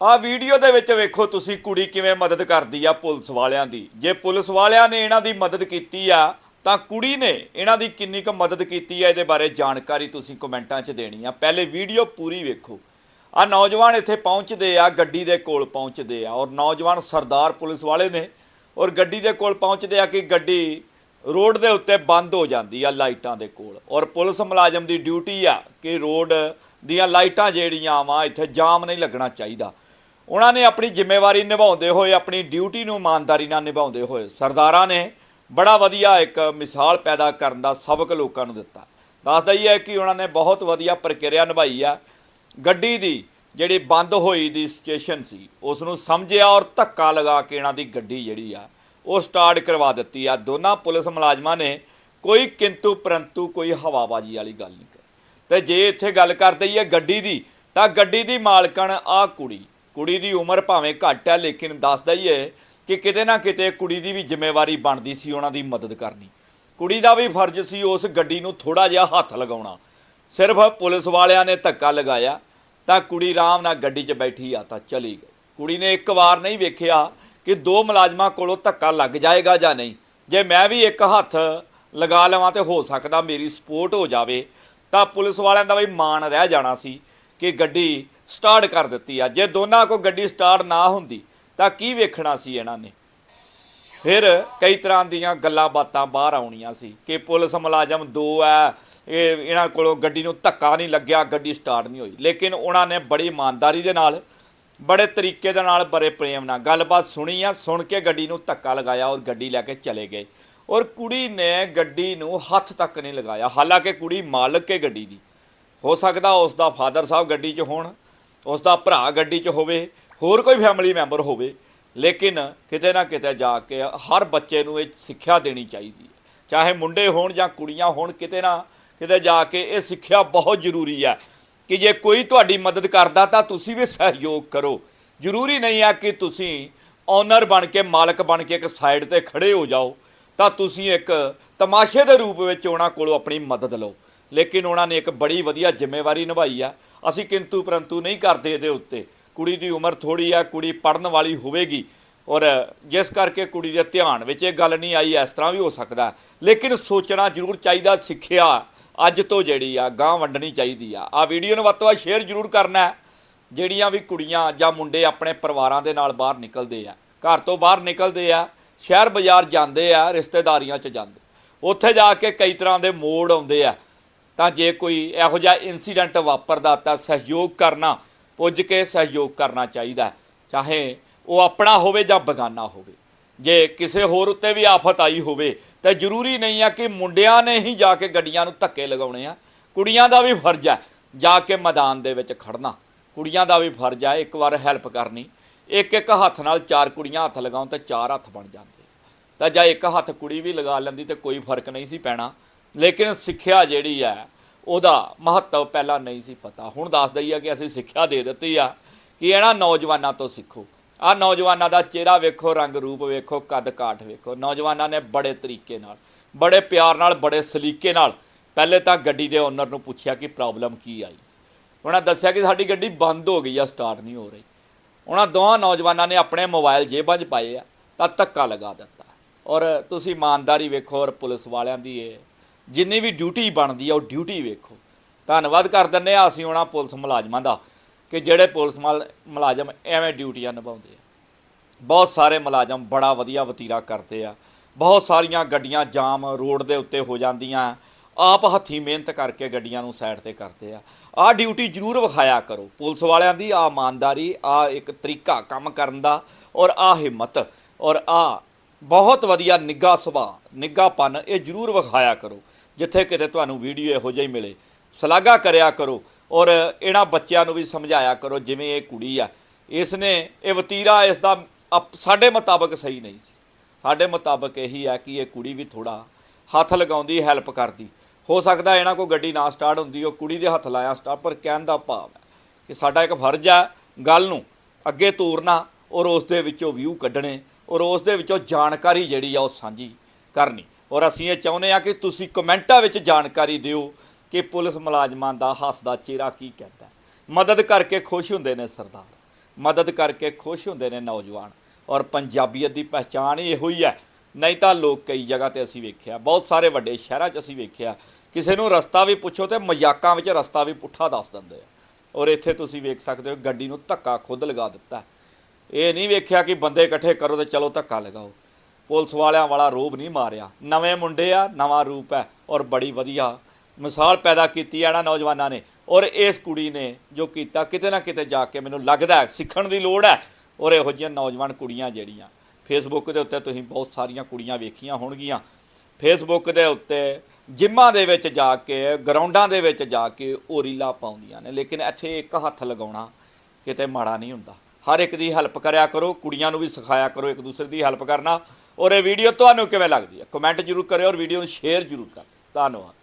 ਆ ਵੀਡੀਓ ਦੇ ਵਿੱਚ ਵੇਖੋ ਤੁਸੀਂ ਕੁੜੀ ਕਿਵੇਂ ਮਦਦ ਕਰਦੀ ਆ ਪੁਲਿਸ ਵਾਲਿਆਂ ਦੀ। ਜੇ ਪੁਲਿਸ ਵਾਲਿਆਂ ਨੇ ਇਹਨਾਂ ਦੀ ਮਦਦ ਕੀਤੀ ਆ, ਤਾਂ ਕੁੜੀ ਨੇ ਇਹਨਾਂ ਦੀ ਕਿੰਨੀ ਕੁ ਮਦਦ ਕੀਤੀ ਆ, ਇਹਦੇ ਬਾਰੇ ਜਾਣਕਾਰੀ ਤੁਸੀਂ ਕਮੈਂਟਾਂ 'ਚ ਦੇਣੀ ਆ। ਪਹਿਲੇ ਵੀਡੀਓ ਪੂਰੀ ਵੇਖੋ। ਆ ਨੌਜਵਾਨ ਇੱਥੇ ਪਹੁੰਚਦੇ ਆ, ਗੱਡੀ ਦੇ ਕੋਲ ਪਹੁੰਚਦੇ ਆ ਔਰ ਨੌਜਵਾਨ ਸਰਦਾਰ ਪੁਲਿਸ ਵਾਲੇ ਨੇ ਔਰ ਗੱਡੀ ਦੇ ਕੋਲ ਪਹੁੰਚਦੇ ਆ ਕਿ ਗੱਡੀ ਰੋਡ ਦੇ ਉੱਤੇ ਬੰਦ ਹੋ ਜਾਂਦੀ ਆ ਲਾਈਟਾਂ ਦੇ ਕੋਲ। ਔਰ ਪੁਲਿਸ ਮੁਲਾਜ਼ਮ ਦੀ ਡਿਊਟੀ ਆ ਕਿ ਰੋਡ ਦੀਆਂ ਲਾਈਟਾਂ ਜਿਹੜੀਆਂ ਵਾ, ਇੱਥੇ ਜਾਮ ਨਹੀਂ ਲੱਗਣਾ ਚਾਹੀਦਾ। ਉਹਨਾਂ ਨੇ ਆਪਣੀ ਜ਼ਿੰਮੇਵਾਰੀ ਨਿਭਾਉਂਦੇ ਹੋਏ ਆਪਣੀ ਡਿਊਟੀ ਨੂੰ ਇਮਾਨਦਾਰੀ ਨਾਲ ਨਿਭਾਉਂਦੇ ਹੋਏ ਸਰਦਾਰਾਂ ਨੇ ਬੜਾ ਵਧੀਆ ਇੱਕ ਮਿਸਾਲ ਪੈਦਾ ਕਰਨ ਦਾ ਸਬਕ ਲੋਕਾਂ ਨੂੰ ਦਿੱਤਾ। ਦੱਸਦਾ ਹੀ ਹੈ ਕਿ ਉਹਨਾਂ ਨੇ ਬਹੁਤ ਵਧੀਆ ਪ੍ਰਕਿਰਿਆ ਨਿਭਾਈ ਆ। ਗੱਡੀ ਦੀ ਜਿਹੜੀ ਬੰਦ ਹੋਈ ਦੀ ਸਿਚੁਏਸ਼ਨ ਸੀ ਉਸ ਨੂੰ ਸਮਝਿਆ ਔਰ ਧੱਕਾ ਲਗਾ ਕੇ ਇਹਨਾਂ ਦੀ ਗੱਡੀ ਜਿਹੜੀ ਆ, ਉਹ ਸਟਾਰਟ ਕਰਵਾ ਦਿੱਤੀ ਆ। ਦੋਨਾਂ ਪੁਲਿਸ ਮੁਲਾਜ਼ਮਾਂ ਨੇ ਕੋਈ ਕਿੰਤੂ ਪਰੰਤੂ ਕੋਈ ਹਵਾਬਾਜੀ ਵਾਲੀ ਗੱਲ ਨਹੀਂ ਕਰੀ ਤੇ ਜੇ ਇੱਥੇ ਗੱਲ ਕਰਦੇ ਹੀ ਹੈ ਗੱਡੀ ਦੀ, ਤਾਂ ਗੱਡੀ ਦੀ ਮਾਲਕਣ ਆ ਕੁੜੀ ਕੁੜੀ ਦੀ ਉਮਰ ਭਾਵੇਂ ਘੱਟ ਹੈ ਲੇਕਿਨ ਦੱਸਦਾ ਹੀ ਹੈ ਕਿ ਕਿਤੇ ਨਾ ਕਿਤੇ ਕੁੜੀ ਦੀ ਵੀ ਜ਼ਿੰਮੇਵਾਰੀ ਬਣਦੀ ਸੀ ਉਹਨਾਂ ਦੀ ਮਦਦ ਕਰਨੀ। ਕੁੜੀ ਦਾ ਵੀ ਫਰਜ਼ ਸੀ ਉਸ ਗੱਡੀ ਨੂੰ ਥੋੜਾ ਜਿਹਾ ਹੱਥ ਲਗਾਉਣਾ। ਸਿਰਫ ਪੁਲਿਸ ਵਾਲਿਆਂ ਨੇ ਧੱਕਾ ਲਗਾਇਆ, ਤਾਂ ਕੁੜੀ ਆਰਾਮ ਨਾਲ ਗੱਡੀ 'ਚ ਬੈਠੀ ਆ, ਤਾਂ ਚਲੀ ਗਈ। ਕੁੜੀ ਨੇ ਇੱਕ ਵਾਰ ਨਹੀਂ ਵੇਖਿਆ ਕਿ ਦੋ ਮੁਲਾਜ਼ਮਾਂ ਕੋਲੋਂ ਧੱਕਾ ਲੱਗ ਜਾਏਗਾ ਜਾਂ ਨਹੀਂ। ਜੇ ਮੈਂ ਵੀ ਇੱਕ ਹੱਥ ਲਗਾ ਲਵਾਂ ਤੇ ਹੋ ਸਕਦਾ ਮੇਰੀ ਸਪੋਰਟ ਹੋ ਜਾਵੇ, ਤਾਂ ਪੁਲਿਸ ਵਾਲਿਆਂ ਦਾ ਵੀ ਮਾਣ ਰਹਿ ਜਾਣਾ ਸੀ ਕਿ ਗੱਡੀ ਸਟਾਰਟ ਕਰ ਦਿੱਤੀ ਆ। ਜੇ ਦੋਨਾਂ ਕੋ ਗੱਡੀ ਸਟਾਰਟ ਨਾ ਹੁੰਦੀ, ਤਾਂ ਕੀ ਵੇਖਣਾ ਸੀ ਇਹਨਾਂ ਨੇ? ਫਿਰ ਕਈ ਤਰ੍ਹਾਂ ਦੀਆਂ ਗੱਲਾਂ ਬਾਤਾਂ ਬਾਹਰ ਆਉਣੀਆਂ ਸੀ ਕਿ ਪੁਲਿਸ ਮੁਲਾਜ਼ਮ ਦੋ ਆ, ਇਹ ਇਹਨਾਂ ਕੋਲੋਂ ਗੱਡੀ ਨੂੰ ਧੱਕਾ ਨਹੀਂ ਲੱਗਿਆ, ਗੱਡੀ ਸਟਾਰਟ ਨਹੀਂ ਹੋਈ। ਲੇਕਿਨ ਉਹਨਾਂ ਨੇ ਬੜੀ ਇਮਾਨਦਾਰੀ ਦੇ ਨਾਲ, ਬੜੇ ਤਰੀਕੇ ਦੇ ਨਾਲ, ਬੜੇ ਪ੍ਰੇਮ ਨਾਲ ਗੱਲਬਾਤ ਸੁਣੀ ਆ, ਸੁਣ ਕੇ ਗੱਡੀ ਨੂੰ ਧੱਕਾ ਲਗਾਇਆ ਔਰ ਗੱਡੀ ਲੈ ਕੇ ਚਲੇ ਗਏ। ਔਰ ਕੁੜੀ ਨੇ ਗੱਡੀ ਨੂੰ ਹੱਥ ਤੱਕ ਨਹੀਂ ਲਗਾਇਆ। ਹਾਲਾਂਕਿ ਕੁੜੀ ਮਾਲਕ ਹੈ ਗੱਡੀ ਦੀ। ਹੋ ਸਕਦਾ ਉਸ ਦਾ ਫਾਦਰ ਸਾਹਿਬ ਗੱਡੀ 'ਚ ਹੋਣ। ਉਸ ਦਾ ਭਰਾ ਗੱਡੀ 'ਚ ਹੋਵੇ, ਹੋਰ ਕੋਈ ਫੈਮਿਲੀ ਮੈਂਬਰ ਹੋਵੇ, ਲੇਕਿਨ ਕਿਤੇ ਨਾ ਕਿਤੇ ਜਾ ਕੇ ਹਰ ਬੱਚੇ ਨੂੰ ਇਹ ਸਿੱਖਿਆ ਦੇਣੀ ਚਾਹੀਦੀ ਹੈ। ਚਾਹੇ ਮੁੰਡੇ ਹੋਣ ਜਾਂ ਕੁੜੀਆਂ ਹੋਣ, ਕਿਤੇ ਨਾ ਕਿਤੇ ਜਾ ਕੇ ਇਹ ਸਿੱਖਿਆ ਬਹੁਤ ਜ਼ਰੂਰੀ ਹੈ ਕਿ ਜੇ ਕੋਈ ਤੁਹਾਡੀ ਮਦਦ ਕਰਦਾ ਤਾਂ ਤੁਸੀਂ ਵੀ ਸਹਿਯੋਗ ਕਰੋ। ਜ਼ਰੂਰੀ ਨਹੀਂ ਹੈ ਕਿ ਤੁਸੀਂ ਓਨਰ ਬਣ ਕੇ, ਮਾਲਕ ਬਣ ਕੇ ਇੱਕ ਸਾਈਡ ਤੇ ਖੜੇ ਹੋ ਜਾਓ, ਤਾਂ ਤੁਸੀਂ ਇੱਕ ਤਮਾਸ਼ੇ ਦੇ ਰੂਪ ਵਿੱਚ ਉਹਨਾਂ ਕੋਲੋਂ ਆਪਣੀ ਮਦਦ ਲਓ। ਲੇਕਿਨ ਉਹਨਾਂ ਨੇ ਇੱਕ ਬੜੀ ਵਧੀਆ ਜ਼ਿੰਮੇਵਾਰੀ ਨਿਭਾਈ ਆ। ਅਸੀਂ ਕਿੰਤੂ ਪਰੰਤੂ ਨਹੀਂ ਕਰਦੇ ਇਹਦੇ ਉੱਤੇ। ਕੁੜੀ ਦੀ ਉਮਰ ਥੋੜੀ ਆ, ਕੁੜੀ ਪੜਨ ਵਾਲੀ ਹੋਵੇਗੀ। ਔਰ ਜਿਸ ਕਰਕੇ ਕੁੜੀ ਦੇ ਧਿਆਨ ਵਿੱਚ ਇਹ ਗੱਲ ਨਹੀਂ ਆਈ, ਇਸ ਤਰ੍ਹਾਂ ਵੀ ਹੋ ਸਕਦਾ। ਲੇਕਿਨ ਸੋਚਣਾ ਜ਼ਰੂਰ ਚਾਹੀਦਾ, ਸਿੱਖਿਆ ਅੱਜ ਤੋਂ ਜਿਹੜੀ ਆ ਗਾਂ ਵੰਡਣੀ ਚਾਹੀਦੀ ਆ। ਆ ਵੀਡੀਓ ਨੂੰ ਵੱਧ ਤੋਂ ਵੱਧ ਸ਼ੇਅਰ ਜ਼ਰੂਰ ਕਰਨਾ ਜਿਹੜੀਆਂ ਵੀ ਕੁੜੀਆਂ ਜਾਂ ਮੁੰਡੇ ਆਪਣੇ ਪਰਿਵਾਰਾਂ ਦੇ ਨਾਲ ਬਾਹਰ ਨਿਕਲਦੇ ਆ, ਘਰ ਤੋਂ ਬਾਹਰ ਨਿਕਲਦੇ ਆ, ਸ਼ਹਿਰ ਬਾਜ਼ਾਰ ਜਾਂਦੇ ਆ, ਰਿਸ਼ਤੇਦਾਰੀਆਂ 'ਚ ਜਾਂਦੇ। ਉੱਥੇ ਜਾ ਕੇ ਕਈ ਤਰ੍ਹਾਂ ਦੇ ਮੋੜ ਆਉਂਦੇ ਆ। ਤਾਂ ਜੇ ਕੋਈ ਇਹੋ ਜਿਹਾ ਇਨਸੀਡੈਂਟ ਵਾਪਰਦਾ ਤਾਂ ਸਹਿਯੋਗ ਕਰਨਾ, ਪੁੱਜ ਕੇ ਸਹਿਯੋਗ ਕਰਨਾ ਚਾਹੀਦਾ ਚਾਹੇ ਉਹ ਆਪਣਾ ਹੋਵੇ ਜਾਂ ਬਗਾਨਾ ਹੋਵੇ। ਜੇ ਕਿਸੇ ਹੋਰ ਉੱਤੇ ਵੀ ਆਫਤ ਆਈ ਹੋਵੇ, ਤਾਂ ਜ਼ਰੂਰੀ ਨਹੀਂ ਆ ਕਿ ਮੁੰਡਿਆਂ ਨੇ ਹੀ ਜਾ ਕੇ ਗੱਡੀਆਂ ਨੂੰ ਧੱਕੇ ਲਗਾਉਣੇ ਆ। ਕੁੜੀਆਂ ਦਾ ਵੀ ਫਰਜ਼ ਹੈ ਜਾ ਕੇ ਮੈਦਾਨ ਦੇ ਵਿੱਚ ਖੜਨਾ ਕੁੜੀਆਂ ਦਾ ਵੀ ਫਰਜ਼ ਹੈ ਇੱਕ ਵਾਰ ਹੈਲਪ ਕਰਨੀ। ਇੱਕ ਇੱਕ ਹੱਥ ਨਾਲ ਚਾਰ ਕੁੜੀਆਂ ਹੱਥ ਲਗਾਉਣ ਤਾਂ ਚਾਰ ਹੱਥ ਬਣ ਜਾਂਦੇ ਤਾਂ ਜਾਂ ਇੱਕ ਹੱਥ ਕੁੜੀ ਵੀ ਲਗਾ ਲੈਂਦੀ ਤੇ ਕੋਈ ਫ਼ਰਕ ਨਹੀਂ ਸੀ ਪੈਣਾ। ਲੇਕਿਨ ਸਿੱਖਿਆ ਜਿਹੜੀ ਹੈ, ਉਹਦਾ ਮਹੱਤਵ ਪਹਿਲਾਂ ਨਹੀਂ ਸੀ ਪਤਾ। ਹੁਣ ਦੱਸ ਦਈਏ ਕਿ ਅਸੀਂ ਸਿੱਖਿਆ ਦੇ ਦਿੱਤੀ ਆ ਕਿ ਇਹਨਾਂ ਨੌਜਵਾਨਾਂ ਤੋਂ ਸਿੱਖੋ। ਆ ਨੌਜਵਾਨਾਂ ਦਾ ਚਿਹਰਾ ਵੇਖੋ, ਰੰਗ ਰੂਪ ਵੇਖੋ, ਕੱਦ ਕਾਠ ਵੇਖੋ। ਨੌਜਵਾਨਾਂ ਨੇ ਬੜੇ ਤਰੀਕੇ ਨਾਲ, ਬੜੇ ਪਿਆਰ ਨਾਲ, ਬੜੇ ਸਲੀਕੇ ਨਾਲ ਪਹਿਲੇ ਤਾਂ ਗੱਡੀ ਦੇ ਓਨਰ ਨੂੰ ਪੁੱਛਿਆ ਕਿ ਪ੍ਰੋਬਲਮ ਕੀ ਆਈ। ਉਹਨਾਂ ਦੱਸਿਆ ਕਿ ਸਾਡੀ ਗੱਡੀ ਬੰਦ ਹੋ ਗਈ ਆ ਸਟਾਰਟ ਨਹੀਂ ਹੋ ਰਹੀ। ਉਹਨਾਂ ਦੋਹਾਂ ਨੌਜਵਾਨਾਂ ਨੇ ਆਪਣੇ ਮੋਬਾਈਲ ਜੇਬਾਂ 'ਚ ਪਾਏ ਆ, ਤਾਂ ਧੱਕਾ ਲਗਾ ਦਿੱਤਾ। ਔਰ ਤੁਸੀਂ ਇਮਾਨਦਾਰੀ ਵੇਖੋ ਔਰ ਪੁਲਿਸ ਵਾਲਿਆਂ ਦੀ ਇਹ ਜਿੰਨੀ ਵੀ ਡਿਊਟੀ ਬਣਦੀ ਆ, ਉਹ ਡਿਊਟੀ ਵੇਖੋ। ਧੰਨਵਾਦ ਕਰ ਦਿੰਦੇ ਆ, ਅਸੀਂ ਉਹਨਾਂ ਪੁਲਿਸ ਮੁਲਾਜ਼ਮਾਂ ਦਾ, ਕਿ ਜਿਹੜੇ ਪੁਲਿਸ ਮੁਲ- ਮੁਲਾਜ਼ਮ ਐਵੇਂ ਡਿਊਟੀਆਂ ਨਿਭਾਉਂਦੇ ਆ। ਬਹੁਤ ਸਾਰੇ ਮੁਲਾਜ਼ਮ ਬੜਾ ਵਧੀਆ ਵਤੀਰਾ ਕਰਦੇ ਆ। ਬਹੁਤ ਸਾਰੀਆਂ ਗੱਡੀਆਂ ਜਾਮ ਰੋਡ ਦੇ ਉੱਤੇ ਹੋ ਜਾਂਦੀਆਂ। ਆਪ ਹੱਥੀਂ ਮਿਹਨਤ ਕਰਕੇ ਗੱਡੀਆਂ ਨੂੰ ਸਾਈਡ ਤੇ ਕਰਦੇ ਆ। ਆਹ ਡਿਊਟੀ ਜ਼ਰੂਰ ਵਿਖਾਇਆ ਕਰੋ। ਪੁਲਿਸ ਵਾਲਿਆਂ ਦੀ ਆ ਇਮਾਨਦਾਰੀ ਆ ਇੱਕ ਤਰੀਕਾ ਕੰਮ ਕਰਨ ਦਾ, ਔਰ ਆ ਹਿੰਮਤ, ਔਰ ਆ ਬਹੁਤ ਵਧੀਆ ਨਿੱਘਾ ਸੁਭਾਅ, ਨਿੱਘਾਪਨ ਇਹ ਜ਼ਰੂਰ ਵਿਖਾਇਆ ਕਰੋ। ਜਿੱਥੇ ਕਿਤੇ ਤੁਹਾਨੂੰ ਵੀਡੀਓ ਇਹੋ ਜਿਹੀ ਮਿਲੇ। ਸ਼ਲਾਘਾ ਕਰਿਆ ਕਰੋ ਔਰ ਇਹਨਾਂ ਬੱਚਿਆਂ ਨੂੰ ਵੀ ਸਮਝਾਇਆ ਕਰੋ ਜਿਵੇਂ ਇਹ ਕੁੜੀ ਆ। ਇਸ ਨੇ ਇਹ ਵਤੀਰਾ ਇਸ ਦਾ ਸਾਡੇ ਮੁਤਾਬਕ ਸਹੀ ਨਹੀਂ ਸੀ। ਸਾਡੇ ਮੁਤਾਬਕ ਇਹੀ ਹੈ ਕਿ ਇਹ ਕੁੜੀ ਵੀ ਥੋੜਾ ਹੱਥ ਲਗਾਉਂਦੀ, ਹੈਲਪ ਕਰਦੀ। ਹੋ ਸਕਦਾ ਇਹਨਾਂ ਕੋ ਗੱਡੀ ਨਾ ਸਟਾਰਟ ਹੁੰਦੀ, ਉਹ ਕੁੜੀ ਦੇ ਹੱਥ ਲਾਇਆ ਸਟਾਰਟ, ਪਰ ਕਹਿਣ ਦਾ ਭਾਵ ਹੈ ਕਿ ਸਾਡਾ ਇੱਕ ਫਰਜ਼ ਹੈ ਗੱਲ ਨੂੰ ਅੱਗੇ ਤੋਰਨਾ ਔਰ ਉਸ ਦੇ ਵਿੱਚੋਂ ਵਿਊ ਕੱਢਣੇ ਔਰ ਉਸ ਦੇ ਵਿੱਚੋਂ ਜਾਣਕਾਰੀ ਜਿਹੜੀ ਆ ਉਹ ਸਾਂਝੀ ਕਰਨੀ। ਔਰ ਅਸੀਂ ਇਹ ਚਾਹੁੰਦੇ ਆ ਕਿ ਤੁਸੀਂ ਕਮੈਂਟਾਂ ਵਿੱਚ ਜਾਣਕਾਰੀ ਦਿਓ ਕਿ ਪੁਲਿਸ ਮੁਲਾਜ਼ਮਾਂ ਦਾ ਹੱਸਦਾ ਚਿਹਰਾ ਕੀ ਕਹਿੰਦਾ ਮਦਦ ਕਰਕੇ ਖੁਸ਼ ਹੁੰਦੇ ਨੇ ਸਰਦਾਰ। ਮਦਦ ਕਰਕੇ ਖੁਸ਼ ਹੁੰਦੇ ਨੇ ਨੌਜਵਾਨ। ਔਰ ਪੰਜਾਬੀਅਤ ਦੀ ਪਹਿਚਾਣ ਹੀ ਇਹੋ ਹੀ ਹੈ। ਨਹੀਂ ਤਾਂ ਲੋਕ ਕਈ ਜਗ੍ਹਾ ਤੇ ਅਸੀਂ ਵੇਖਿਆ, ਬਹੁਤ ਸਾਰੇ ਵੱਡੇ ਸ਼ਹਿਰਾਂ 'ਚ ਅਸੀਂ ਵੇਖਿਆ। ਕਿਸੇ ਨੂੰ ਰਸਤਾ ਵੀ ਪੁੱਛੋ ਤੇ ਮਜ਼ਾਕਾਂ ਵਿੱਚ ਰਸਤਾ ਵੀ ਪੁੱਠਾ ਦੱਸ ਦਿੰਦੇ ਆ। ਔਰ ਇੱਥੇ ਤੁਸੀਂ ਵੇਖ ਸਕਦੇ ਹੋ ਗੱਡੀ ਨੂੰ ਧੱਕਾ ਖੁਦ ਲਗਾ ਦਿੱਤਾ। ਇਹ ਨਹੀਂ ਵੇਖਿਆ ਕਿ ਬੰਦੇ ਇਕੱਠੇ ਕਰੋ ਤੇ ਚਲੋ ਧੱਕਾ ਲਗਾਓ। ਪੁਲਿਸ ਵਾਲਿਆਂ ਵਾਲਾ ਰੋਬ ਨਹੀਂ ਮਾਰਿਆ। ਨਵੇਂ ਮੁੰਡੇ ਆ, ਨਵਾਂ ਰੂਪ ਹੈ ਔਰ ਬੜੀ ਵਧੀਆ ਮਿਸਾਲ ਪੈਦਾ ਕੀਤੀ ਹੈ ਇਹਨਾਂ ਨੌਜਵਾਨਾਂ ਨੇ। ਔਰ ਇਸ ਕੁੜੀ ਨੇ ਜੋ ਕੀਤਾ, ਕਿਤੇ ਨਾ ਕਿਤੇ ਜਾ ਕੇ ਮੈਨੂੰ ਲੱਗਦਾ ਸਿੱਖਣ ਦੀ ਲੋੜ ਹੈ ਔਰ ਇਹੋ ਜਿਹੀਆਂ ਨੌਜਵਾਨ ਕੁੜੀਆਂ ਜਿਹੜੀਆਂ ਫੇਸਬੁੱਕ ਦੇ ਉੱਤੇ ਤੁਸੀਂ ਬਹੁਤ ਸਾਰੀਆਂ ਕੁੜੀਆਂ ਵੇਖੀਆਂ ਹੋਣਗੀਆਂ। ਫੇਸਬੁੱਕ ਦੇ ਉੱਤੇ ਜਿੰਮਾਂ ਦੇ ਵਿੱਚ ਜਾ ਕੇ, ਗਰਾਊਂਡਾਂ ਦੇ ਵਿੱਚ ਜਾ ਕੇ ਉਹ ਰੀਲਾਂ ਪਾਉਂਦੀਆਂ ਨੇ। ਲੇਕਿਨ ਇੱਥੇ ਇੱਕ ਹੱਥ ਲਗਾਉਣਾ ਕਿਤੇ ਮਾੜਾ ਨਹੀਂ ਹੁੰਦਾ। ਹਰ ਇੱਕ ਦੀ ਹੈਲਪ ਕਰਿਆ ਕਰੋ, ਕੁੜੀਆਂ ਨੂੰ ਵੀ ਸਿਖਾਇਆ ਕਰੋ, ਇੱਕ ਦੂਸਰੇ ਦੀ ਹੈਲਪ ਕਰਨਾ। ਔਰ ਇਹ ਵੀਡੀਓ ਤੁਹਾਨੂੰ ਕਿਵੇਂ ਲੱਗਦੀ ਹੈ? ਕਮੈਂਟ ਜ਼ਰੂਰ ਕਰਿਓ ਔਰ ਵੀਡੀਓ ਨੂੰ ਸ਼ੇਅਰ ਜ਼ਰੂਰ ਕਰੋ ਧੰਨਵਾਦ।